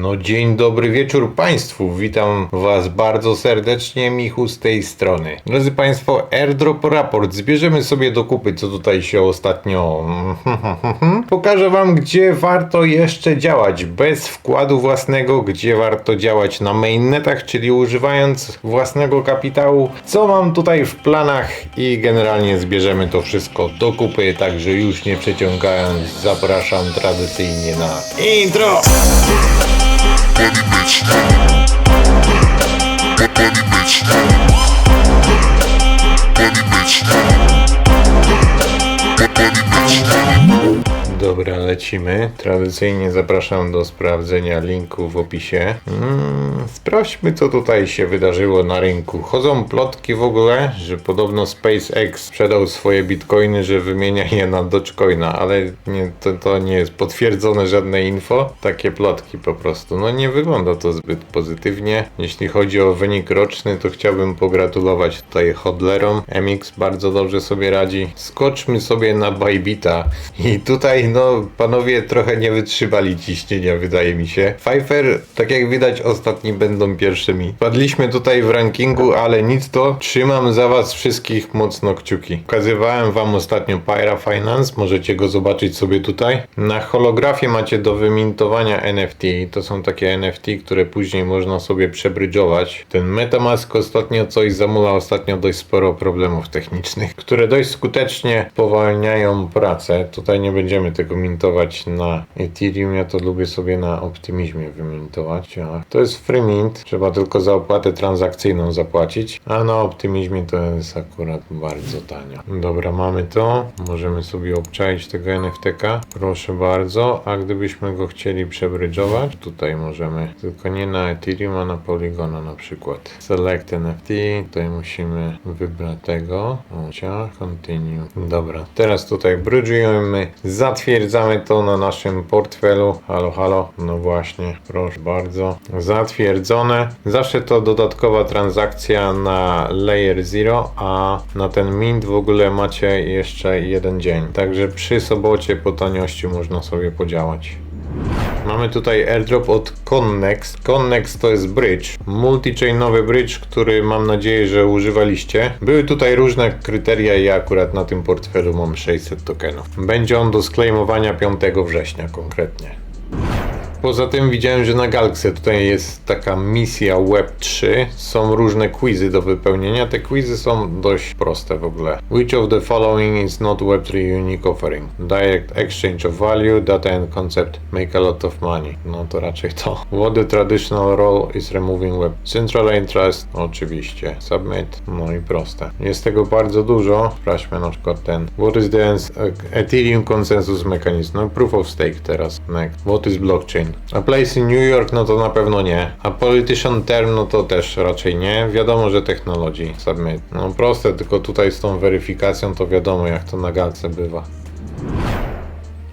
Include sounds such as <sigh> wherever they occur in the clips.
No dzień dobry wieczór Państwu, witam Was bardzo serdecznie, Michu z tej strony. Drodzy Państwo, Airdrop Raport, zbierzemy sobie do kupy, co tutaj się ostatnio... <laughs> Pokażę Wam, gdzie warto jeszcze działać, bez wkładu własnego, gdzie warto działać na mainnetach, czyli używając własnego kapitału, co mam tutaj w planach? I generalnie zbierzemy to wszystko do kupy, także już nie przeciągając, zapraszam tradycyjnie na intro! Money bitch, Money bitch, Dobra, lecimy. Tradycyjnie zapraszam do sprawdzenia linku w opisie. Mm, sprawdźmy, co tutaj się wydarzyło na rynku. Chodzą plotki w ogóle, że podobno SpaceX sprzedał swoje bitcoiny, że wymienia je na Dogecoina, ale nie, to, to nie jest potwierdzone żadne info. Takie plotki po prostu. No nie wygląda to zbyt pozytywnie. Jeśli chodzi o wynik roczny, to chciałbym pogratulować tutaj hodlerom. MX bardzo dobrze sobie radzi. Skoczmy sobie na Bybita i tutaj no panowie trochę nie wytrzymali ciśnienia wydaje mi się. Pfeiffer, tak jak widać ostatni będą pierwszymi. Padliśmy tutaj w rankingu, ale nic to. Trzymam za was wszystkich mocno kciuki. Pokazywałem wam ostatnio Pyra Finance, możecie go zobaczyć sobie tutaj. Na holografie macie do wymintowania NFT. To są takie NFT, które później można sobie przebrydżować. Ten Metamask ostatnio coś zamula ostatnio dość sporo problemów technicznych, które dość skutecznie powalniają pracę. Tutaj nie będziemy tego mintować na Ethereum, ja to lubię sobie na Optimizmie wymintować. To jest free mint, trzeba tylko za opłatę transakcyjną zapłacić, a na Optimizmie to jest akurat bardzo tanio. Dobra, mamy to, możemy sobie obczaić tego NFT-ka, proszę bardzo, a gdybyśmy go chcieli przebrydżować, tutaj możemy, tylko nie na Ethereum, a na Polygona na przykład. Select NFT, tutaj musimy wybrać tego, continue. Dobra, teraz tutaj brydżujemy, zatwierdzamy to na naszym portfelu. Halo, halo, no właśnie, proszę bardzo. Zatwierdzone. Zawsze to dodatkowa transakcja na Layer Zero, a na ten mint w ogóle macie jeszcze jeden dzień. Także przy sobocie po taniości można sobie podziałać. Mamy tutaj airdrop od Connex. Connex to jest bridge, multi-chainowy bridge, który mam nadzieję, że używaliście. Były tutaj różne kryteria i ja akurat na tym portfelu mam 600 tokenów. Będzie on do sklejmowania 5 września konkretnie. Poza tym widziałem, że na Galkse tutaj jest taka misja Web3. Są różne quizy do wypełnienia. Te quizy są dość proste w ogóle. Which of the following is not Web3 unique offering? Direct exchange of value, data and concept make a lot of money. No to raczej to. What the traditional role is removing web? Central interest, oczywiście. Submit, no i proste. Jest tego bardzo dużo. Sprawdźmy na przykład ten. What is the Ethereum consensus mechanism? No proof of stake teraz. Next. What is blockchain? A place in New York, no to na pewno nie. A politician term, no to też raczej nie. Wiadomo, że technology submit. No proste, tylko tutaj z tą weryfikacją to wiadomo jak to na galce bywa.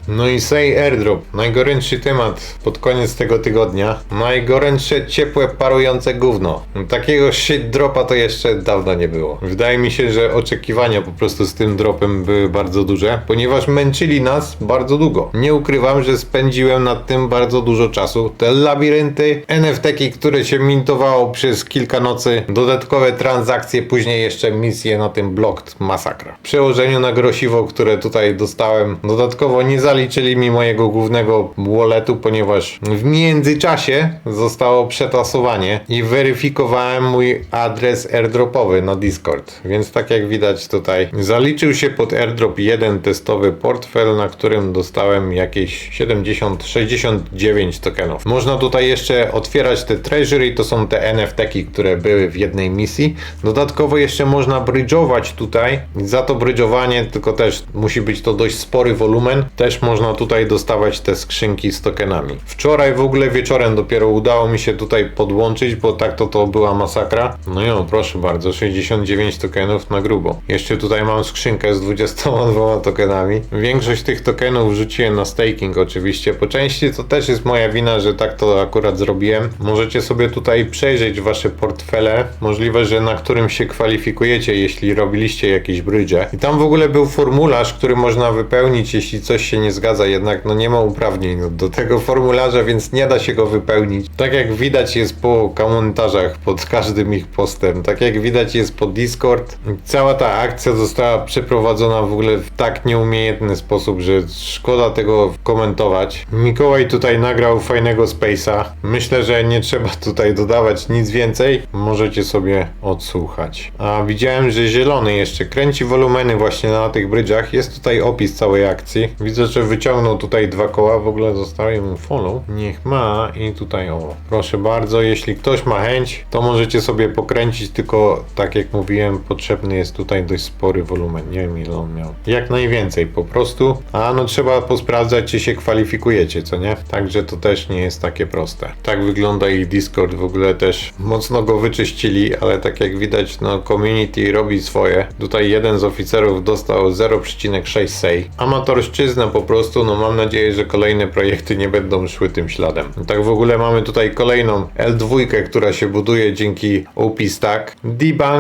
No i say airdrop, najgorętszy temat pod koniec tego tygodnia. Najgorętsze, ciepłe, parujące gówno. Takiego shit dropa to jeszcze dawno nie było. Wydaje mi się, że oczekiwania po prostu z tym dropem były bardzo duże, ponieważ męczyli nas bardzo długo. Nie ukrywam, że spędziłem nad tym bardzo dużo czasu. Te labirynty, NFT-ki, które się mintowało przez kilka nocy, dodatkowe transakcje, później jeszcze misje na tym blocked, masakra. W przełożeniu na grosiwo, które tutaj dostałem, dodatkowo nie zaliczyli mi mojego głównego walletu, ponieważ w międzyczasie zostało przetasowanie i weryfikowałem mój adres airdropowy na Discord. Więc tak jak widać tutaj, zaliczył się pod airdrop jeden testowy portfel, na którym dostałem jakieś 70-69 tokenów. Można tutaj jeszcze otwierać te treasury, to są te NFT-ki, które były w jednej misji. Dodatkowo jeszcze można bridge'ować tutaj. Za to bridge'owanie, tylko też musi być to dość spory wolumen, też można tutaj dostawać te skrzynki z tokenami. Wczoraj w ogóle wieczorem dopiero udało mi się tutaj podłączyć, bo tak to to była masakra. No i proszę bardzo, 69 tokenów na grubo. Jeszcze tutaj mam skrzynkę z 22 tokenami. Większość tych tokenów wrzuciłem na staking oczywiście. Po części to też jest moja wina, że tak to akurat zrobiłem. Możecie sobie tutaj przejrzeć wasze portfele. Możliwe, że na którym się kwalifikujecie, jeśli robiliście jakieś bridge. I tam w ogóle był formularz, który można wypełnić, jeśli coś się nie zgadza, jednak no nie ma uprawnień do tego <laughs> formularza, więc nie da się go wypełnić. Tak jak widać jest po komentarzach pod każdym ich postem, tak jak widać jest po Discord. Cała ta akcja została przeprowadzona w ogóle w tak nieumiejętny sposób, że szkoda tego komentować. Mikołaj tutaj nagrał fajnego Space'a. Myślę, że nie trzeba <laughs> tutaj dodawać nic więcej. Możecie sobie odsłuchać. A widziałem, że zielony jeszcze kręci wolumeny właśnie na tych brydżach. Jest tutaj opis całej akcji. Widzę, że wyciągnął tutaj dwa koła. W ogóle zostawię mu follow. Niech ma i tutaj o. Proszę bardzo, jeśli ktoś ma chęć, to możecie sobie pokręcić, tylko tak jak mówiłem, potrzebny jest tutaj dość spory wolumen. Nie wiem ile on miał. Jak najwięcej po prostu. A no trzeba posprawdzać, czy się kwalifikujecie, co nie? Także to też nie jest takie proste. Tak wygląda ich Discord. W ogóle też mocno go wyczyścili, ale tak jak widać, no community robi swoje. Tutaj jeden z oficerów dostał 0,6 sej. Amatorszczyzna po prostu, no mam nadzieję, że kolejne projekty nie będą szły tym śladem. Tak w ogóle mamy tutaj kolejną L2, która się buduje dzięki OP Stack.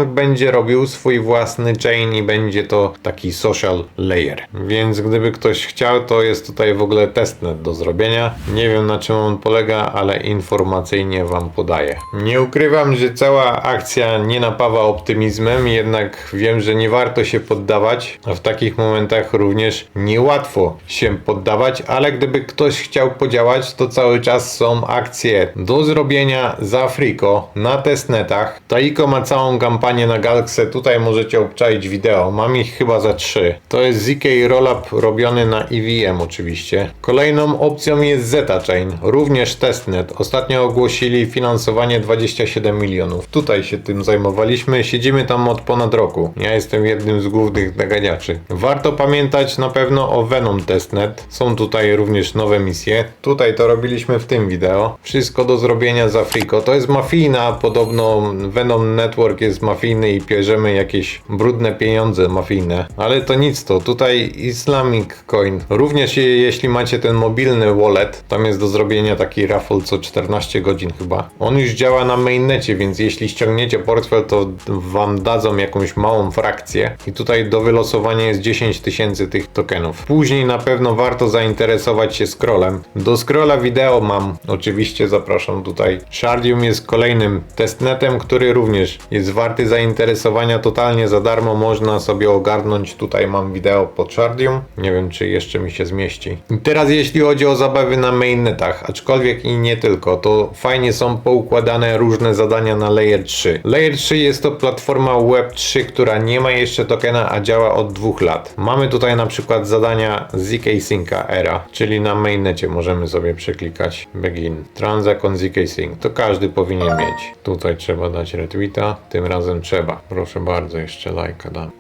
Będzie robił swój własny chain i będzie to taki social layer. Więc gdyby ktoś chciał, to jest tutaj w ogóle testnet do zrobienia. Nie wiem na czym on polega, ale informacyjnie wam podaję. Nie ukrywam, że cała akcja nie napawa optymizmem, jednak wiem, że nie warto się poddawać, a w takich momentach również niełatwo się poddawać, ale gdyby ktoś chciał podziałać, to cały czas są akcje do zrobienia za Afriko na testnetach. Taiko ma całą kampanię na Galkse, tutaj możecie obczaić wideo, mam ich chyba za trzy. To jest ZK Rollup robiony na EVM oczywiście. Kolejną opcją jest Zeta Chain, również testnet. Ostatnio ogłosili finansowanie 27 milionów. Tutaj się tym zajmowaliśmy, siedzimy tam od ponad roku. Ja jestem jednym z głównych naganiaczy. Warto pamiętać na pewno o Venom Testnet. Są tutaj również nowe misje. Tutaj to robiliśmy w tym wideo. Wszystko do zrobienia za Afriko. To jest mafijna, podobno Venom Network jest mafijny i bierzemy jakieś brudne pieniądze mafijne. Ale to nic to. Tutaj Islamic Coin. Również je- jeśli macie ten mobilny wallet, tam jest do zrobienia taki raffle co 14 godzin chyba. On już działa na mainnecie, więc jeśli ściągniecie portfel, to wam dadzą jakąś małą frakcję. I tutaj do wylosowania jest 10 tysięcy tych tokenów. Później na pewno warto zainteresować się scrollem. Do scrolla wideo mam, oczywiście zapraszam tutaj. Shardium jest kolejnym testnetem, który również jest warty zainteresowania totalnie za darmo. Można sobie ogarnąć. Tutaj mam wideo pod Shardium. Nie wiem, czy jeszcze mi się zmieści. I teraz jeśli chodzi o zabawy na mainnetach, aczkolwiek i nie tylko, to fajnie są poukładane różne zadania na Layer 3. Layer 3 jest to platforma Web3, która nie ma jeszcze tokena, a działa od dwóch lat. Mamy tutaj na przykład zadania ZK Synca Era, czyli na mainnecie możemy sobie przeklikać Begin. Transact on ZK Sync. To każdy powinien mieć. Tutaj trzeba dać retweeta, tym razem trzeba. Proszę bardzo, jeszcze lajka dam.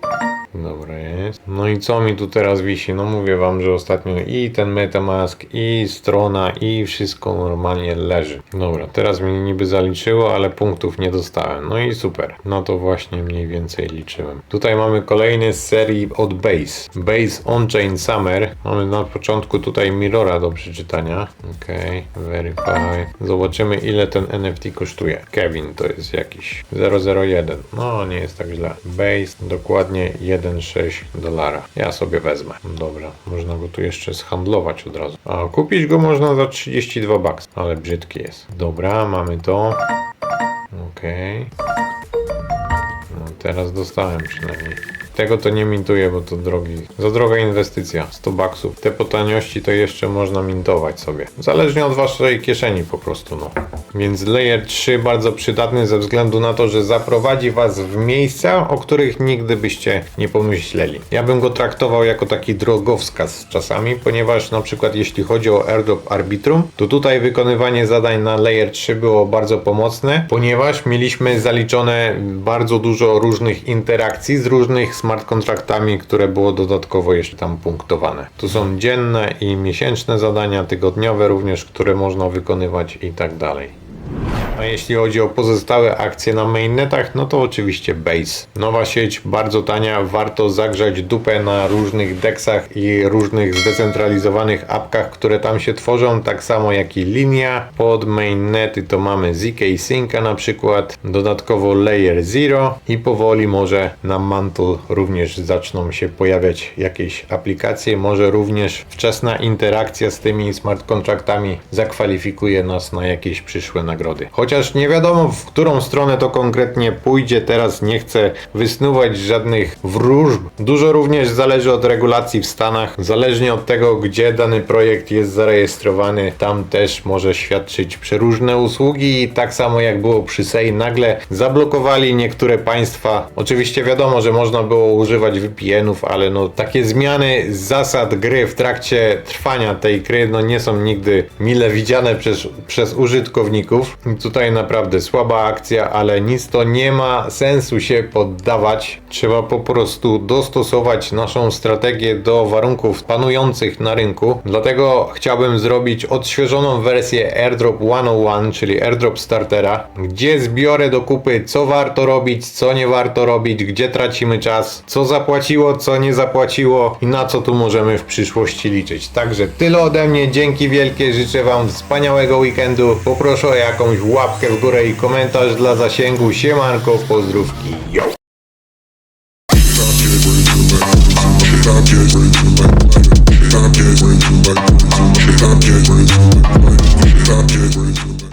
Dobra jest. No i co mi tu teraz wisi? No mówię wam, że ostatnio i ten Metamask, i strona, i wszystko normalnie leży. Dobra, teraz mi niby zaliczyło, ale punktów nie dostałem. No i super. No to właśnie mniej więcej liczyłem. Tutaj mamy kolejny z serii od Base. Base On-Chain Summer. Mamy na początku tutaj Mirrora do przeczytania. Okej, verify. Zobaczymy ile ten NFT kosztuje. Kevin to jest jakiś 001. No nie jest tak źle. Base dokładnie 1,6 dolara. Ja sobie wezmę. Dobra, można go tu jeszcze zhandlować od razu. A kupić go można za 32 bucks, ale brzydki jest. Dobra, mamy to. Okej. No teraz dostałem przynajmniej. Tego to nie mintuję, bo to drogi, za droga inwestycja. 100 baksów. Te po taniości to jeszcze można mintować sobie. Zależnie od waszej kieszeni po prostu, no. Więc Layer 3 bardzo przydatny ze względu na to, że zaprowadzi was w miejsca, o których nigdy byście nie pomyśleli. Ja bym go traktował jako taki drogowskaz czasami, ponieważ na przykład jeśli chodzi o airdrop Arbitrum, to tutaj wykonywanie zadań na Layer 3 było bardzo pomocne, ponieważ mieliśmy zaliczone bardzo dużo różnych interakcji z różnych smart kontraktami, które było dodatkowo jeszcze tam punktowane. Tu są dzienne i miesięczne zadania, tygodniowe również, które można wykonywać i tak dalej. A jeśli chodzi o pozostałe akcje na mainnetach, no to oczywiście Base. Nowa sieć, bardzo tania, warto zagrzać dupę na różnych deksach i różnych zdecentralizowanych apkach, które tam się tworzą, tak samo jak i linia. Pod mainnety to mamy ZK Synca na przykład, dodatkowo Layer Zero i powoli może na Mantle również zaczną się pojawiać jakieś aplikacje, może również wczesna interakcja z tymi smart kontraktami zakwalifikuje nas na jakieś przyszłe nagrody. Chociaż nie wiadomo w którą stronę to konkretnie pójdzie, teraz nie chcę wysnuwać żadnych wróżb. Dużo również zależy od regulacji w Stanach, zależnie od tego gdzie dany projekt jest zarejestrowany, tam też może świadczyć przeróżne usługi i tak samo jak było przy SEI, nagle zablokowali niektóre państwa. Oczywiście wiadomo, że można było używać VPN-ów, ale no takie zmiany zasad gry w trakcie trwania tej gry no nie są nigdy mile widziane przez, przez użytkowników. I Tutaj naprawdę słaba akcja, ale nic to nie ma sensu się poddawać. Trzeba po prostu dostosować naszą strategię do warunków panujących na rynku. Dlatego chciałbym zrobić odświeżoną wersję Airdrop 101, czyli Airdrop Startera, gdzie zbiorę do kupy co warto robić, co nie warto robić, gdzie tracimy czas, co zapłaciło, co nie zapłaciło i na co tu możemy w przyszłości liczyć. Także tyle ode mnie, dzięki wielkie, życzę Wam wspaniałego weekendu. Poproszę o jakąś łapkę w górę i komentarz dla zasięgu. Siemanko, pozdrówki, yo!